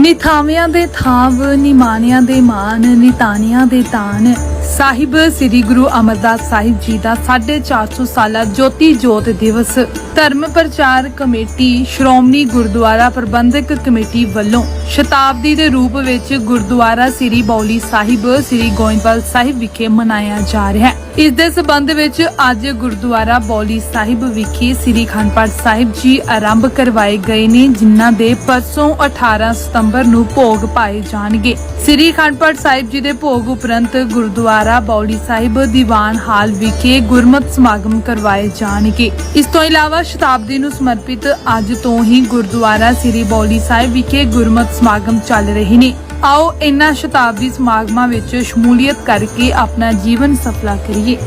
ਨਿਥਾਵਿਆਂ ਦੇ ਥਾਵ ਨਿਮਾਨਿਆਂ ਦੇ ਮਾਨ ਨਿਤਾਨੀਆਂ ਦੇ ਤਾਨ ਸਾਹਿਬ, ਸ੍ਰੀ ਗੁਰੂ ਅਮਰਦਾਸ ਸਾਹਿਬ ਜੀ ਦਾ 450 ਸਾਲਾ ਜੋਤੀ ਜੋਤ ਦਿਵਸ। ਧਰਮ ਪ੍ਰਚਾਰ ਕਮੇਟੀ, ਸ਼੍ਰੋਮਣੀ ਗੁਰਦੁਆਰਾ ਪ੍ਰਬੰਧਕ ਕਮੇਟੀ ਵੱਲੋਂ ਸ਼ਤਾਬਦੀ ਦੇ ਰੂਪ ਵਿੱਚ ਗੁਰਦੁਆਰਾ ਸ੍ਰੀ ਬੌਲੀ ਸਾਹਿਬ, ਸ੍ਰੀ ਗੋਇੰਦਵਾਲ ਸਾਹਿਬ ਵਿਖੇ ਮਨਾਇਆ ਜਾ ਰਿਹਾ ਹੈ। ਇਸ ਦੇ ਸਬੰਧ ਵਿੱਚ ਅੱਜ ਗੁਰਦੁਆਰਾ ਬੌਲੀ ਸਾਹਿਬ ਵਿਖੇ ਸ੍ਰੀ ਖੰਡ ਪਾਠ ਸਾਹਿਬ ਜੀ ਆਰੰਭ ਕਰਵਾਏ ਗਏ ਨੇ, ਜਿਨ੍ਹਾਂ ਦੇ ਪਰਸੋਂ 18 ਸਤੰਬਰ ਨੂੰ ਭੋਗ ਪਾਏ ਜਾਣਗੇ। ਸ੍ਰੀ ਖੰਡ ਪਾਠ ਸਾਹਿਬ ਜੀ ਦੇ ਭੋਗ ਉਪਰੰਤ ਗੁਰਦੁਆਰਾ ਗੁਰਦੁਆਰਾ ਬੌਲੀ ਸਾਹਿਬ ਦੀਵਾਨ ਹਾਲ ਵਿਖੇ ਗੁਰਮਤਿ ਸਮਾਗਮ ਕਰਵਾਏ ਜਾਣਗੇ। ਇਸ ਤੋਂ ਇਲਾਵਾ ਸ਼ਤਾਬਦੀ ਨੂੰ ਸਮਰਪਿਤ ਅੱਜ ਤੋਂ ਹੀ ਗੁਰਦੁਆਰਾ ਸ੍ਰੀ ਬੌਲੀ ਸਾਹਿਬ ਵਿਖੇ ਗੁਰਮਤਿ ਸਮਾਗਮ ਚੱਲ ਰਹੇ ਨੇ। ਆਓ ਇਨ੍ਹਾਂ ਸ਼ਤਾਬਦੀ ਸਮਾਗਮਾਂ ਵਿੱਚ ਸ਼ਮੂਲੀਅਤ ਕਰਕੇ ਆਪਣਾ ਜੀਵਨ ਸਫਲਾ ਕਰੀਏ।